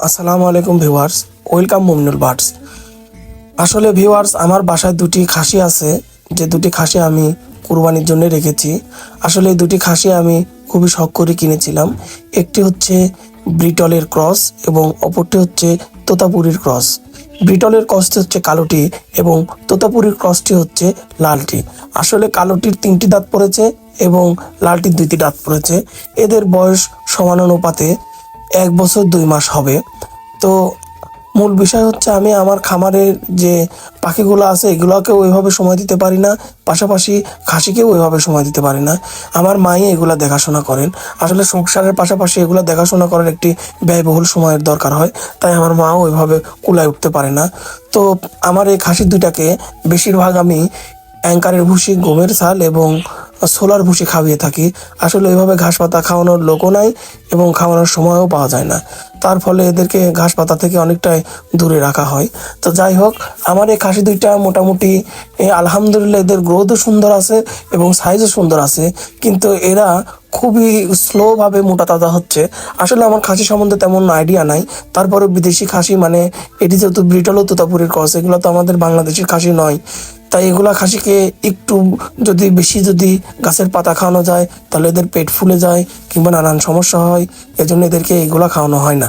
আসসালামু আলাইকুম viewers, welcome Muminul birds আসলে ভিউয়ার্স, আমার বাসায় দুটি খাসি আছে, যে দুটি খাসি আমি কুরবানির জন্য রেখেছি। আসলে এই দুটি খাসি আমি খুবই শখ করে কিনেছিলাম। একটি হচ্ছে ব্রিটলের ক্রস এবং অপরটি হচ্ছে তোতাপুরির ক্রস। ব্রিটলের ক্রসটি হচ্ছে কালোটি এবং তোতাপুরির ক্রসটি হচ্ছে লালটি। আসলে কালোটির তিনটি দাঁত পড়েছে এবং লালটির দুইটি দাঁত পড়েছে। এদের বয়স সমানুপাতে এক বছর দুই মাস হবে। তো মূল বিষয় হচ্ছে আমি আমার খামারের যে পাখিগুলো আছে এগুলোকে ওইভাবে সময় দিতে পারি না। পাশাপাশি খাসিকেও ওইভাবে সময় দিতে পারি না। আমার মাই এগুলো দেখাশোনা করেন। আসলে সংসারের পাশাপাশি এগুলো দেখাশোনা করার একটি ব্যয়বহুল সময়ের দরকার হয়। তাই আমার মাও ওইভাবে কুলায় উঠতে পারে না। তো আমার এই খাসি দুইটাকে বেশিরভাগ আমি অ্যাঙ্কারের ভুসি গমের ছাল এবং সোলার ভুসি খাওয়িয়ে থাকি। আসলে ওইভাবে ঘাস পাতা খাওয়ানোর লোকও নাই এবং খাওয়ানোর সময়ও পাওয়া যায় না। তার ফলে এদেরকে ঘাস পাতা থেকে অনেকটাই দূরে রাখা হয়। তো যাই হোক, আমার এই খাসি দুইটা মোটামুটি আলহামদুলিল্লাহ এদের গ্রোথও সুন্দর আছে এবং সাইজও সুন্দর আছে। কিন্তু এরা খুবই স্লোভাবে মোটা তাজা হচ্ছে। আসলে আমার খাসি সম্বন্ধে তেমন আইডিয়া নাই। তারপরে বিদেশি খাসি মানে এটি যেহেতু ব্রিটল ও তোতাপুরের ক্রস এগুলো তো আমাদের বাংলাদেশের খাসি নয়। তাই এগুলা খাসিকে একটু যদি বেশি যদি গাছের পাতা খাওয়ানো যায়, তাহলে এদের পেট ফুলে যায় কিংবা নানান সমস্যা হয়, এজন্য এদেরকে এগুলা খাওয়ানো হয় না।